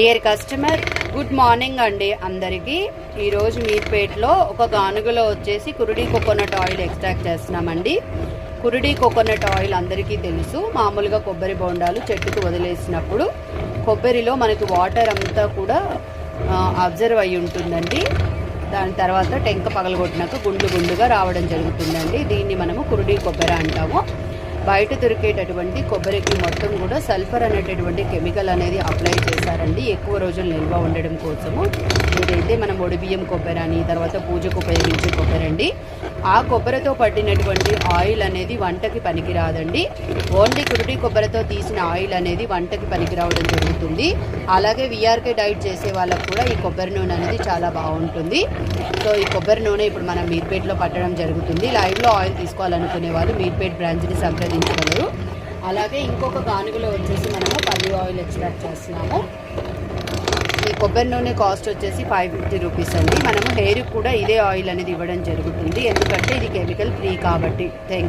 Dear customer good morning అండి అందరికీ. ఈరోజు మీర్పేట్లో ఒక గానుగలో వచ్చేసి కురుడి కోకోనట్ ఆయిల్ ఎక్స్ట్రాక్ట్ చేస్తున్నామండి. కురుడి కోకోనట్ ఆయిల్ అందరికీ తెలుసు. మామూలుగా కొబ్బరి బొండాలు చెట్టుకు వదిలేసినప్పుడు కొబ్బరిలో మనకి వాటర్ అంతా కూడా అబ్జర్వ్ అయి ఉంటుందండి. దాని తర్వాత టెంక పగలగొట్టినాక గుండు గుండుగా రావడం జరుగుతుందండి. దీన్ని మనము కురుడి కొబ్బరి అంటాము. బయట దొరికేటటువంటి కొబ్బరికి మొత్తం కూడా సల్ఫర్ అనేటటువంటి కెమికల్ అనేది అప్లై చేశారండి. ఎక్కువ రోజులు నిల్వ ఉండడం కోసము. ఏదైతే మనం ఒడిబియ్యం కొబ్బరి అని తర్వాత పూజకు ఉపయోగించే కొబ్బరి అండి. ఆ కొబ్బరితో పట్టినటువంటి ఆయిల్ అనేది వంటకి పనికిరాదండి. ఓన్లీ కురుడి కొబ్బరితో తీసిన ఆయిల్ అనేది వంటకి పనికిరావడం జరుగుతుంది. అలాగే విఆర్కే డైట్ చేసే వాళ్ళకు కూడా ఈ కొబ్బరి నూనె అనేది చాలా బాగుంటుంది. సో ఈ కొబ్బరి నూనె ఇప్పుడు మనం మీర్పేట్లో పట్టడం జరుగుతుంది. లైవ్లో ఆయిల్ తీసుకోవాలనుకునే వాళ్ళు మీర్పేట్ బ్రాంచ్ని సంప్రదించగలరు. అలాగే ఇంకొక గానుగలో వచ్చేసి మనము పల్లి ఆయిల్ ఎక్స్ట్రాక్ట్ చేస్తున్నాము. కొబ్బరి నూనె కాస్ట్ వచ్చేసి ఫైవ్ ఫిఫ్టీ రూపీస్ అండి. మనము హెయిర్ కూడా ఇదే ఆయిల్ అనేది ఇవ్వడం జరుగుతుంది. ఎందుకంటే ఇది కెమికల్ ఫ్రీ కాబట్టి. థ్యాంక్